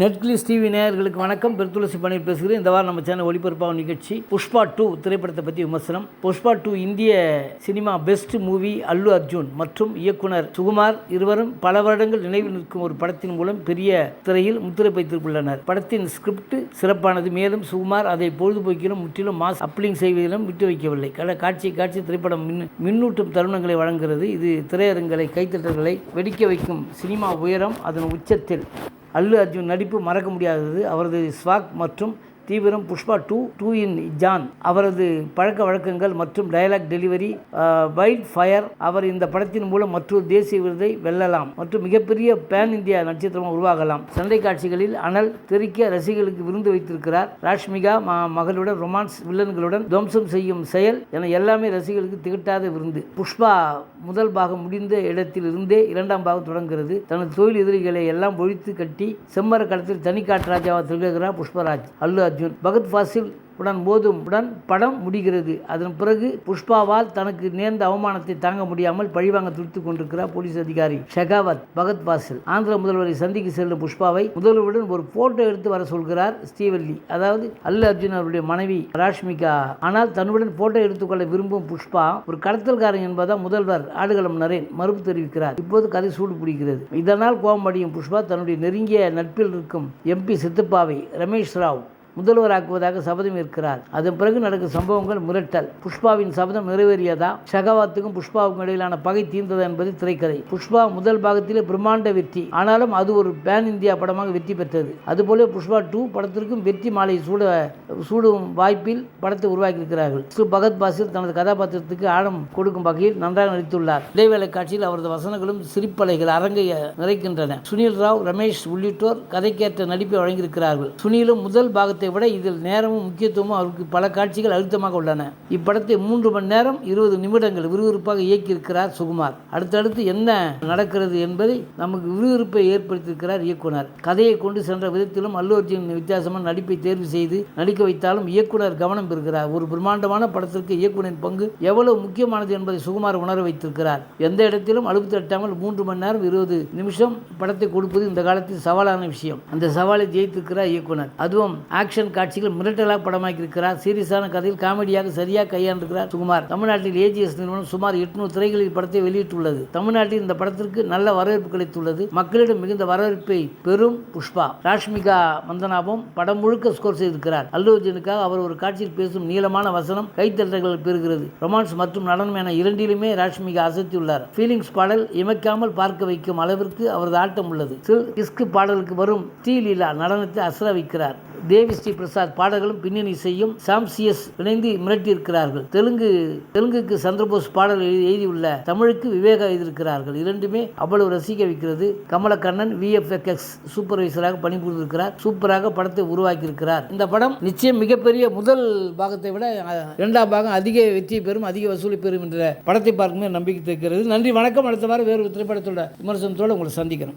Netflix TV நேயர்களுக்கு வணக்கம். பெருத்துளசி பன்னீர் பேசுகிறேன். இந்த வாரம் நம்ம சேனல் ஒளிபரப்பாக நிகழ்ச்சி புஷ்பா டூ திரைப்படத்தை பற்றி விமர்சனம். புஷ்பா டூ இந்திய cinema best movie Allu Arjun மற்றும் இயக்குனர் சுகுமார் இருவரும் பல வருடங்கள் நினைவில் நிற்கும் ஒரு படத்தின் மூலம் பெரிய திரையில் முத்திரை வைத்திருந்துள்ளனர் படத்தின் ஸ்கிரிப்ட் சிறப்பானது. மேலும் சுகுமார் அதை பொழுதுபோக்கிலும் முற்றிலும் மாஸ் அப்ளிங் செய்வதிலும் விட்டு வைக்கவில்லை. கல காட்சி காட்சி திரைப்படம் மின் மின்னூட்டும் தருணங்களை வழங்குகிறது. இது திரையரங்களை கைத்தட்டல்களை வெடிக்க வைக்கும் சினிமா உயரம் அதன் உச்சத்தில் அல்லு அர்ஜுன் நடிப்பு மறக்க முடியாதது. அவரது ஸ்வாக் மற்றும் தீவிரம் புஷ்பா டூ டூ இன் ஜான். அவரது பழக்க வழக்கங்கள் மற்றும் டயலாக் டெலிவரி வைல்ட் ஃபயர். அவர் இந்த படத்தின் மூலம் மற்றொரு தேசிய விருதை வெல்லலாம் மற்றும் மிகப்பெரிய பேன் இந்தியா நட்சத்திரமாக உருவாகலாம். சண்டை காட்சிகளில் அனல் தெறிக்க ரசிகர்களுக்கு விருந்து வைத்திருக்கிறார். ராஷ்மிகா மகளுடன் ரொமான்ஸ் வில்லன்களுடன் துவம்சம் செய்யும் செயல் என எல்லாமே ரசிகர்களுக்கு திகட்டாத விருந்து. புஷ்பா முதல் பாகம் முடிந்த இடத்தில் இருந்தே இரண்டாம் பாகம் தொடங்குகிறது. தனது தொழில் எதிரிகளை எல்லாம் ஒழித்து கட்டி செம்மர களத்தில் தனிக்காட்டு ராஜாவாக திகழ்கிறார் புஷ்பராஜ். அல்லு அர்ஜுன். பகத் ஃபாசில் உடன் மோதும் உடன் படம் முடிகிறது. அதன் பிறகு புஷ்பாவால் தனக்கு நேர்ந்த அவமானத்தை தாங்க முடியாமல் பழிவாங்க துடித்துக் கொண்டிருக்கிறார் போலீஸ் அதிகாரி ஷெகாவத் பகத் வாசல். ஆந்திர முதல்வரை சந்திக்க செல்லும் புஷ்பாவை முதல்வருடன் ஒரு போட்டோ எடுத்து வர சொல்கிறார் ஸ்ரீவல்லி. அதாவது அல்லு அர்ஜுன் அவருடைய மனைவி ராஷ்மிகா. ஆனால் தன்னுடன் போட்டோ எடுத்துக்கொள்ள விரும்பும் புஷ்பா ஒரு கடத்தல்காரன் என்பதால் முதல்வர் ஆடுகளம் நரேன் மறுப்பு தெரிவிக்கிறார். இப்போது கதை சூடு பிடிக்கிறது. இதனால் கோபமடையும் புஷ்பா தன்னுடைய நெருங்கிய நட்பில் இருக்கும் எம்பி சித்தப்பாவை ரமேஷ் ராவ் முதல்வராக்குவதாக சபதம் இருக்கிறார். அதன் பிறகு நடக்கும் சம்பவங்கள் மிரட்டல். புஷ்பாவின் சபதம் நிறைவேறியதா? ஷகவாத்துக்கும் புஷ்பாவுக்கும் இடையிலான பகை தீர்ந்ததா என்பது திரைக்கதை. புஷ்பா முதல் பாகத்திலே பிரம்மாண்ட வெற்றி. ஆனாலும் அது ஒரு பேன் இந்தியா படமாக வெற்றி பெற்றது. அதுபோல புஷ்பா டூ படத்திற்கும் வெற்றி மாலை சூட சூடும் வாய்ப்பில் படத்தை உருவாக்கியிருக்கிறார்கள். சு பகத் பாசில் தனது கதாபாத்திரத்துக்கு ஆழம் கொடுக்கும் வகையில் நன்றாக நடித்துள்ளார். இடைவேளை காட்சியில் அவரது வசனங்களும் சிரிப்பலைகள் அரங்கை நிறைக்கின்றன. சுனில் ராவ் ரமேஷ் உள்ளிட்டோர் கதைக்கேற்ற நடிப்பை வழங்கியிருக்கிறார்கள். சுனிலும் முதல் பாகத்தில் பாகத்தை விட இதில் நேரமும் முக்கியத்துவமும் அவருக்கு பல காட்சிகள் அழுத்தமாக உள்ளன. இப்படத்தை மூன்று மணி நேரம் இருபது நிமிடங்கள் விறுவிறுப்பாக இயக்கியிருக்கிறார் சுகுமார். அடுத்தடுத்து என்ன நடக்கிறது என்பதை நமக்கு விறுவிறுப்பை ஏற்படுத்தியிருக்கிறார் இயக்குனர். கதையை கொண்டு சென்ற விதத்திலும் அல்லு அர்ஜுன் வித்தியாசமான நடிப்பை தேர்வு செய்து நடிக்க வைத்தாலும் இயக்குனர் கவனம் பெறுகிறார். ஒரு பிரம்மாண்டமான படத்திற்கு இயக்குனரின் பங்கு எவ்வளவு முக்கியமானது என்பதை சுகுமார் உணர வைத்திருக்கிறார். எந்த இடத்திலும் அழுப்பு தட்டாமல் மூன்று மணி நேரம் இருபது நிமிஷம் படத்தை கொடுப்பது இந்த காலத்தில் சவாலான விஷயம். அந்த சவாலை ஜெயித்திருக்கிறார் இயக்குனர். அதுவும் ஆக்ஷன் ஆக்ஷன் காட்சிகள் மிரட்டலாக படமாக்கியிருக்கிறார். சீரியஸான கதையில் காமெடியாக சரியாக கையாண்டிருக்கிறார் சுகுமார். தமிழ்நாட்டில் ஏஜிஎஸ் நிறுவனம் சுமார் எட்நூறு திரைகளில் படத்தை வெளியிட்டுள்ளது. தமிழ்நாட்டில் இந்த படத்திற்கு நல்ல வரவேற்பு கிடைத்துள்ளது. மக்களிடம் மிகுந்த வரவேற்பை பெறும் புஷ்பா. ராஷ்மிகா மந்தனாவும் படம் முழுக்க ஸ்கோர் செய்திருக்கிறார். அல்லு அர்ஜுனுக்காக அவர் ஒரு காட்சியில் பேசும் நீளமான வசனம் கைத்தட்டங்கள் பெறுகிறது. ரொமான்ஸ் மற்றும் நடனம் என இரண்டிலுமே ராஷ்மிகா அசத்தியுள்ளார். ஃபீலிங்ஸ் பாடல் இமைக்காமல் பார்க்க வைக்கும் அளவிற்கு அவரது ஆட்டம் உள்ளது. சில் கிஸ்கு பாடலுக்கு வரும் ஸ்ரீ லீலா நடனத்தை அசர வைக்கிறார் தேவி ஸ்ரீ பிரசாத் பாடல்களும் பின்னணி செய்யும் சாம்சியஸ் இணைந்து மிரட்டியிருக்கிறார்கள். தெலுங்கு தெலுங்குக்கு சந்திரபோஸ் பாடல் எழுதி- எழுதியுள்ள தமிழுக்கு விவேகா எழுதியிருக்கிறார்கள். இரண்டுமே அவ்வளவு ரசிக்க வைக்கிறது. கமலக்கண்ணன் விஎஃப்எக்ஸ் சூப்பர்வைசராக பணிபுரிந்திருக்கிறார். சூப்பராக படத்தை உருவாக்கியிருக்கிறார். இந்த படம் நிச்சயம் மிகப்பெரிய முதல் பாகத்தை விட இரண்டாம் பாகம் அதிக வெற்றி பெறும் அதிக வசூலை பெறும் என்ற படத்தை பார்க்கும்போது நம்பிக்கை தெரிகிறது நன்றி வணக்கம். அடுத்த வாரம் வேறு ஒரு திரைப்படத்தோட விமர்சனத்தோடு உங்களை சந்திக்கிறோம்.